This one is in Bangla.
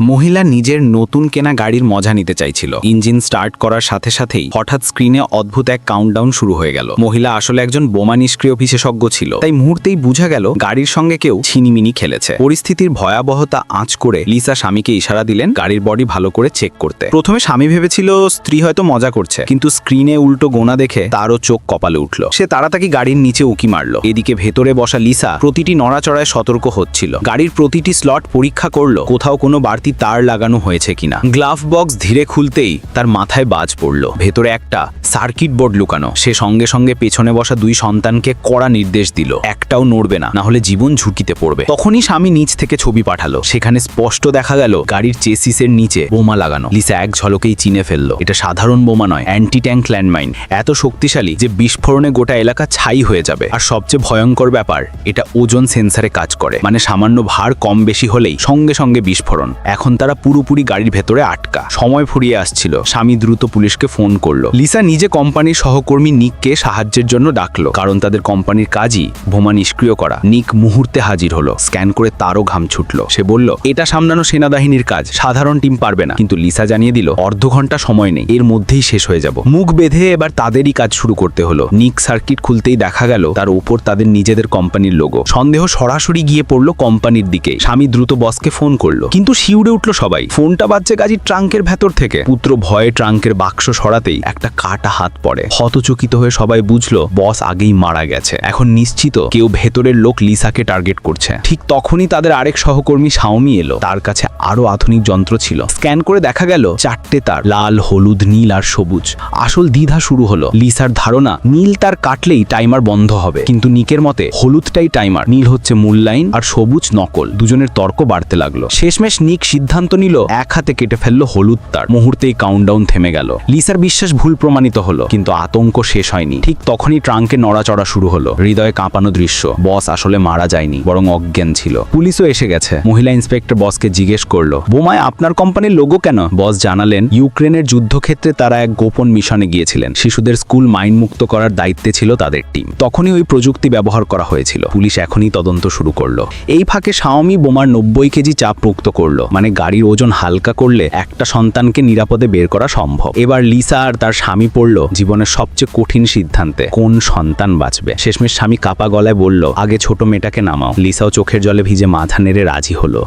মহিলা নিজের নতুন কেনা গাড়ির মজা নিতে চাইছিল। ইঞ্জিন স্টার্ট করার সাথে সাথেই হঠাৎ স্ক্রিনে অদ্ভুত এক কাউন্টডাউন শুরু হয়ে গেল। মহিলা আসলে একজন বোমা নিষ্ক্রিয় বিশেষজ্ঞ ছিল। তাই মুহূর্তেই বোঝা গেল গাড়ির সঙ্গে কেউ ছিনিমিনি খেলেছে। পরিস্থিতির ভয়াবহতা আঁচ করে লিসা স্বামীকে ইশারা দিলেন গাড়ির বডি ভালো করে চেক করতে। প্রথমে স্বামী ভেবেছিল স্ত্রী হয়তো মজা করছে, কিন্তু স্ক্রিনে উল্টো গোনা দেখে তারও চোখ কপালে উঠল। সে তাড়াতাড়ি গাড়ির নিচে উকি মারল। এদিকে ভেতরে বসা লিসা প্রতিটি নড়াচড়ায় সতর্ক হচ্ছিল। গাড়ির প্রতিটি স্লট পরীক্ষা করল, কোথাও কোনো বাড়তি তার লাগানো হয়েছে কিনা। গ্লাভ বক্স ধীরে খুলতেই তার মাথায় বাজ পড়ল। ভেতরে একটা সার্কিট বোর্ড লুকানো। সে সঙ্গে সঙ্গে পেছনে বসা দুই সন্তানকে কড়া নির্দেশ দিল। একটাও নড়বে না না হলে জীবন ঝুঁকিতে পড়বে। তখনই স্বামী নিচ থেকে ছবি পাঠালো। সেখানে স্পষ্ট দেখা গেল, গাড়ির চেসিসের নিচে বোমা লাগানো। লিসা এক ঝলকেই চিনে ফেলল, এটা সাধারণ বোমা নয় অ্যান্টি ট্যাঙ্ক ল্যান্ডমাইন এত শক্তিশালী যে বিস্ফোরণে গোটা এলাকা ছাই হয়ে যাবে। আর সবচেয়ে ভয়ঙ্কর ব্যাপার, এটা ওজন সেন্সারে কাজ করে। মানে সামান্য ভার কম বেশি হলেই সঙ্গে সঙ্গে বিস্ফোরণ। এখন তারা পুরোপুরি গাড়ির ভেতরে আটকা। সময় ফুরিয়ে আসছিল। স্বামী দ্রুত পুলিশকে ফোন করল। লিসা নিজে কোম্পানির সহকর্মী নিককে সাহায্যের জন্য ডাকলো, কারণ তাদের কোম্পানির কাজই বোমা নিষ্ক্রিয় করা। নিক মুহূর্তে হাজির হলো। স্ক্যান করে তারও ঘাম ছুটলো। সে বলল, এটা সামলানো সেনাবাহিনীর কাজ। সাধারণ টিম পারবে না। কিন্তু লিসা জানিয়ে দিল, অর্ধ ঘণ্টা সময় নেই। এর মধ্যেই শেষ হয়ে যাব। মুখ বেঁধে এবার তাদেরই কাজ শুরু করতে হলো। নিক সার্কিট খুলতেই দেখা গেল, তার উপর তাদের নিজেদের কোম্পানির লোগো। সন্দেহ সরাসরি গিয়ে পড়ল কোম্পানির দিকে। স্বামী দ্রুত বসকে ফোন করল, কিন্তু শিউরে উঠল সবাই। ফোনটা বাজছে গাড়ির ট্রাঙ্কের ভেতর থেকে। পুত্র ভয়ে ট্রাঙ্কের বাক্স সরাতেই একটা কাটা হাত পড়ে। হতচকিত হয়ে সবাই বুঝলো, বস আগেই মারা গেছে। এখন নিশ্চিত কেউ ভেতরের লোক লিসাকে টার্গেট করছে। ঠিক তখনই তাদের আরেক সহকর্মী শাওমি এলো। তার কাছে আরও আধুনিক যন্ত্র ছিল। স্ক্যান করে দেখা গেল, চারটে তার, লাল, হলুদ, নীল আর সবুজ। আসল দ্বিধা শুরু হলো। লিসার ধারণা, নীল তার কাটলেই টাইমার বন্ধ হবে। কিন্তু নিকের মতে, হলুদটাই টাইমার। নীল হচ্ছে মূল লাইন আর সবুজ নকল। দুজনের তর্ক বাড়তে লাগল। শেষমেশ নিক সিদ্ধান্ত নিল, এক হাতে কেটে ফেলল হলুদ তার। মুহূর্তেই কাউন্টডাউন থেমে গেল। লিসার বিশ্বাস ভুল প্রমাণিত হলো, কিন্তু আতঙ্ক শেষ হয়নি। ঠিক তখনই ট্রাঙ্কে নড়াচড়া শুরু হলো। হৃদয়ে কাঁপানো দৃশ্য, বস আসলে মারা যায়নি, বরং অজ্ঞান ছিল। পুলিশও এসে গেছে। মহিলা ইন্সপেক্টর বসকে জিজ্ঞেস করল, বোমায় আপনার কোম্পানির লোগো কেন? বস জানালেন, ইউক্রেনের যুদ্ধক্ষেত্রে তারা এক গোপন মিশনে গিয়েছিলেন। শিশুদের স্কুল মাইন মুক্ত করার দায়িত্বে ছিল তাদের টিম। তখনই ওই প্রযুক্তি ব্যবহার করা হয়েছিল। পুলিশ এখনই তদন্ত শুরু করল। এই ফাঁকে শাওমি বোমার নব্বই কেজি চাপ মুক্ত করল। মানে গাড়ির ওজন হালকা করলে একটা সন্তানকে নিরাপদে বের করা সম্ভব। এবার লিসা আর তার স্বামী পড়ল জীবনের সবচেয়ে কঠিন সিদ্ধান্তে। কোন সন্তান বাঁচবে? শেষমেশ স্বামী কাপা গলায় বলল, আগে ছোট মেয়েটাকে নামাও। লিসাও চোখের জলে ভিজে মাথা নেড়ে রাজি হলো।